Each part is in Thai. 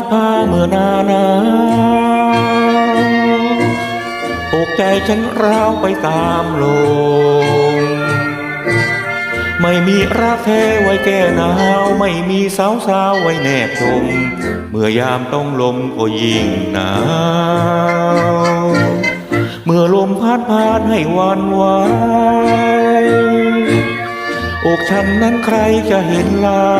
ดพาเมื่อนานาอกใจฉันร้าวไปตามลมไม่มีรักแท้ไว้แก้หนาว ไม่มีสาวสาวไว้แนบชม เมื่อยามต้องลมก็ยิ่งหนาว เมื่อลมพัดพาดให้วานวายอกฉันนั้นใครจะเห็นเล่า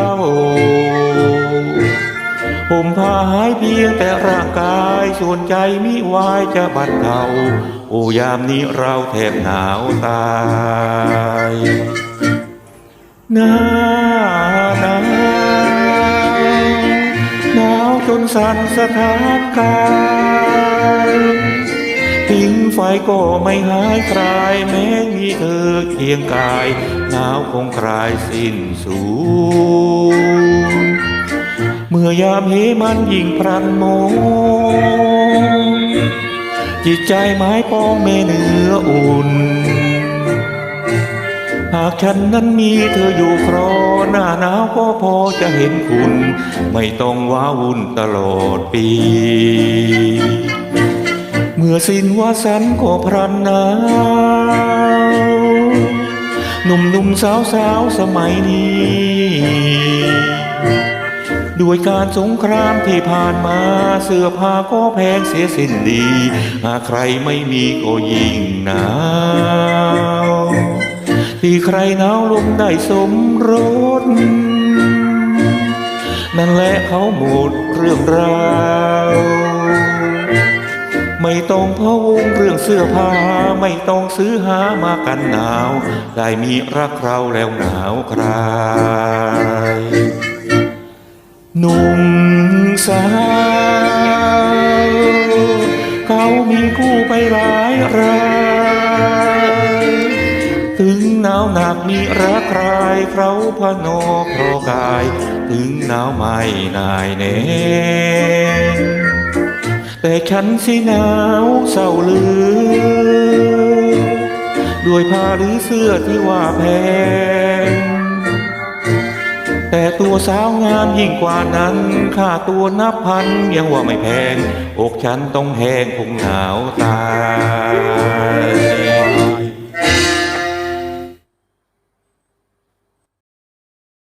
ผมพาหายเพียงแต่ร่างกายส่วนใจมิวายจะบัดเทาโอยามนี้เราแทบหนาวตายหนาวหนาวหนาวจนสั่นสะท้านกายทิ้งไฟก็ไม่หายคลายแม้มีเธอเคียงกาย หนาวคงคลายสิ้นสูญ เมื่อยามเหมันยิ่งพรันโมจิตใจไม้ปองเมเนื้ออุ่น หากฉันนั้นมีเธออยู่ครอหน้าหนาวก็พอจะเห็นคุณ ไม่ต้องว้าวุ่นตลอดปี เมื่อสิ้นวาสันก็พรันหนาวหนุ่มๆสาวๆสมัยนี้ ด้วยการสงครามที่ผ่านมาเสื้อผ้าก็แพงเสียสิ้นดี หากใครไม่มีก็ยิ่งหนาวที่ใครหนาวลงได้สมรสนั่นแหละเขาหมดเรื่องราวไม่ต้องพะวงเรื่องเสื้อผ้า ไม่ต้องซื้อหามากันหนาว ได้มีรักเราแล้วหนาวคลาย หนุ่มสาวเขามีคู่ไปหลายรายถึงหนาวหนักมีรักใครเขาพนอเพราะกาย ถึงหนาวไม่นายแน่แต่ฉันสิหนาวเศร้าเลือ ด้วยผ้าหรือเสื้อที่ว่าแพง แต่ตัวสาวงามยิ่งกว่านั้น ค่าตัวนับพันยังว่าไม่แพง อกฉันต้องแห้งคงหนาวตาย